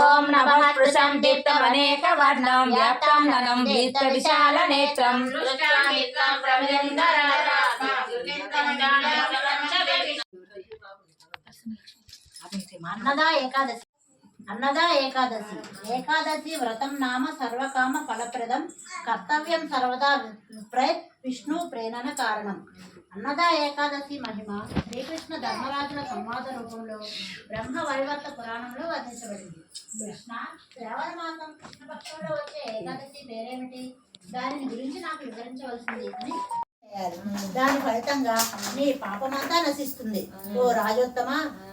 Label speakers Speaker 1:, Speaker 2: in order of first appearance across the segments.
Speaker 1: ఓం నమః స్పృశం దీప్తమనేక వర్ణం వ్యాప్తం ననం దీప్త విశాల నేత్రం.
Speaker 2: అన్నదా ఏకాదశి. అన్నదా ఏకాదశి. ఏకాదశి వ్రతం నామ సర్వకామ ఫలప్రదం. కర్తవ్యం సర్వదా ప్రయత్ విష్ణు ప్రేరణ కారణం. అన్నదా ఏకాదశి మహిమ శ్రీకృష్ణ ధర్మరాజుల సంవాద రూపంలో బ్రహ్మ వైవర్త పురాణంలో వర్ణించబడింది. కృష్ణ శ్రావణ మాసం కృష్ణపక్షంలో వచ్చే ఏకాదశి పేరేమిటి? దానిని గురించి నాకు వివరించవలసింది అని దాని ఫలితంగా నీ పాపమంతా నశిస్తుంది. ఓ రాజోత్తమ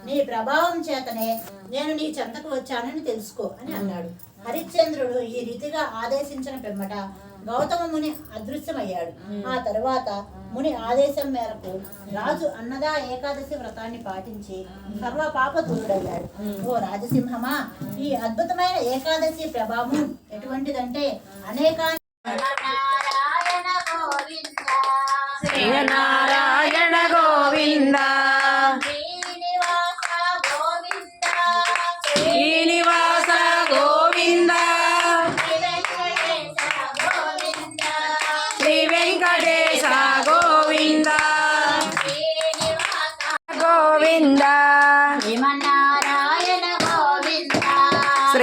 Speaker 2: నీ ప్రభావం చేతనే నేను నీ చెంతకు వచ్చానని తెలుసుకో అని అన్నాడు. హరిశ్చంద్రుడు ఈ రీతిగా ఆదేశించిన పిమ్మట గౌతమ ముని అదృశ్యమయ్యాడు. ఆ తరువాత ముని ఆదేశం మేరకు రాజు అన్నదా ఏకాదశి వ్రతాన్ని పాటించి సర్వ పాప దూరుడయ్యాడు ఓ రాజసింహమా ఈ అద్భుతమైన ఏకాదశి ప్రభావం ఎటువంటిదంటే అనేక నారాయణ గోవింద.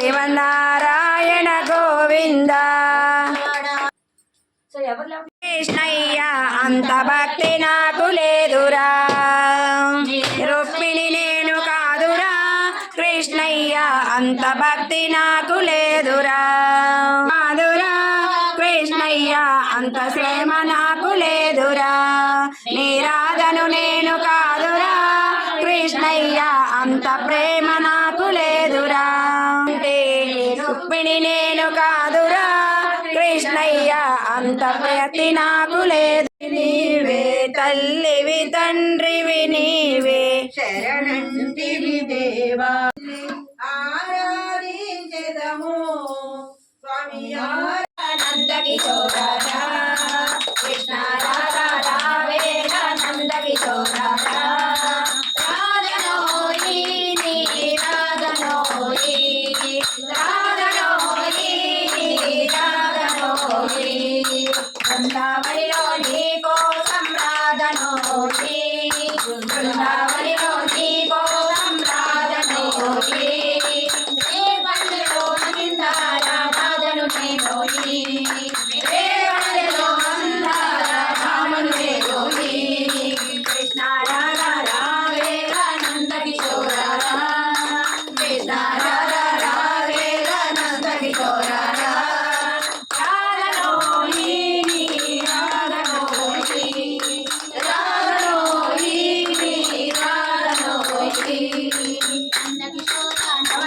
Speaker 2: శ్రీమన్నారాయణ గోవింద?
Speaker 1: కృష్ణయ్య అంత భక్తి నాకు లేదురా. రుక్మిణి నేను కాదురా. కృష్ణయ్య అంత భక్తి నాకు లేదురా. కాదురా కృష్ణయ్య అంత శ్రమ నాకు లేదురా. కృష్ణయ్య అంత ప్రయత్ని నాకు లేదు నీవే. తల్లివి తండ్రివి నీవే.
Speaker 3: శరణంటివి దేవా. ఆరాధించదము. స్వామి
Speaker 1: నందకిశోరారా కృష్ణ Obrigada.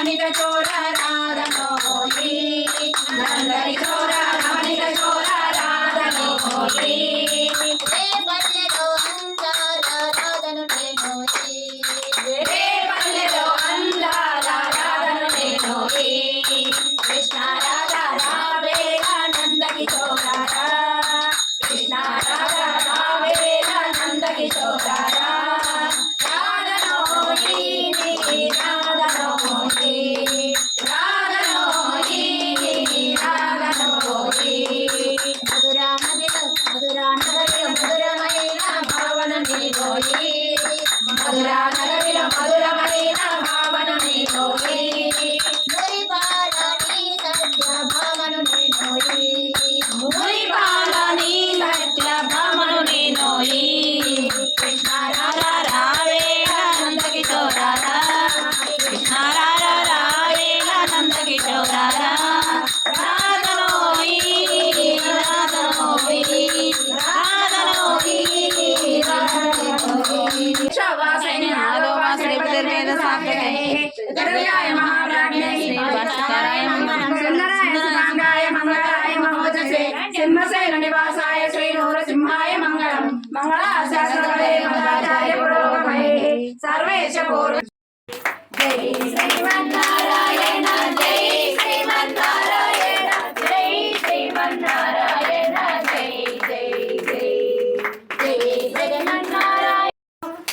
Speaker 1: నవనిత చోర రాధనోయి నందరి చోర నవనిత చోర రాధనోయి గరుడాయ మహాప్రాజ్ఞై శ్రీనివాసాయ సుందరాయ సురాంగాయ మంగళాయ మహోజసే సింహసేన నివాసాయ శ్రీ నూరసింహాయ మంగళం. మంగళాశాస్త్రవే మంగళాచార్య పురోగమయే. సర్వేశ పూర్వ జై శ్రీమన్నారాయణ జై శ్రీమన్నారాయణ జై శ్రీమన్నారాయణ జై జై జై జై శ్రీమన్నారాయణ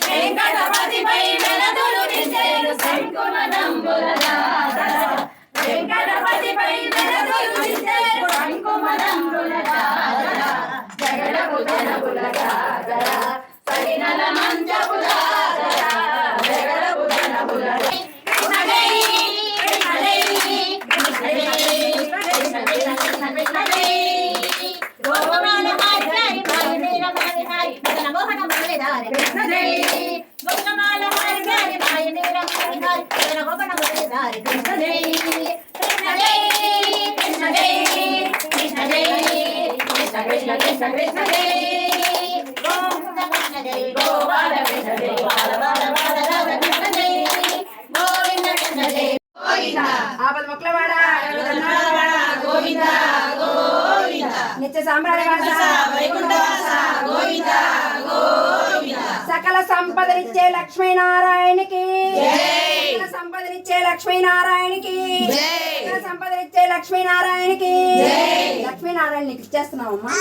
Speaker 1: వెంకటపతిపై వెలదులు నిసేను శంకుమనంబుల
Speaker 4: గోపన గోదారి కృష్ణ జై కృష్ణ జై కృష్ణ జై కృష్ణ జై కృష్ణ కృష్ణ కృష్ణ కృష్ణ జై గోవింద కృష్ణ జై గోపాల కృష్ణ జై బాల బాల బాల రాధ కృష్ణ జై గోవింద కృష్ణ జై
Speaker 1: ఆపద మొక్కలవాడ గోవింద గోవింద నిత్య సాంబ్రాణి సకల సంపదనిచ్చే లక్ష్మీనారాయణకి. సంపదనిచ్చే లక్ష్మీనారాయణకి. సంపదనిచ్చే లక్ష్మీనారాయణకి. లక్ష్మీనారాయణ నీకు ఇచ్చేస్తున్నావమ్మా.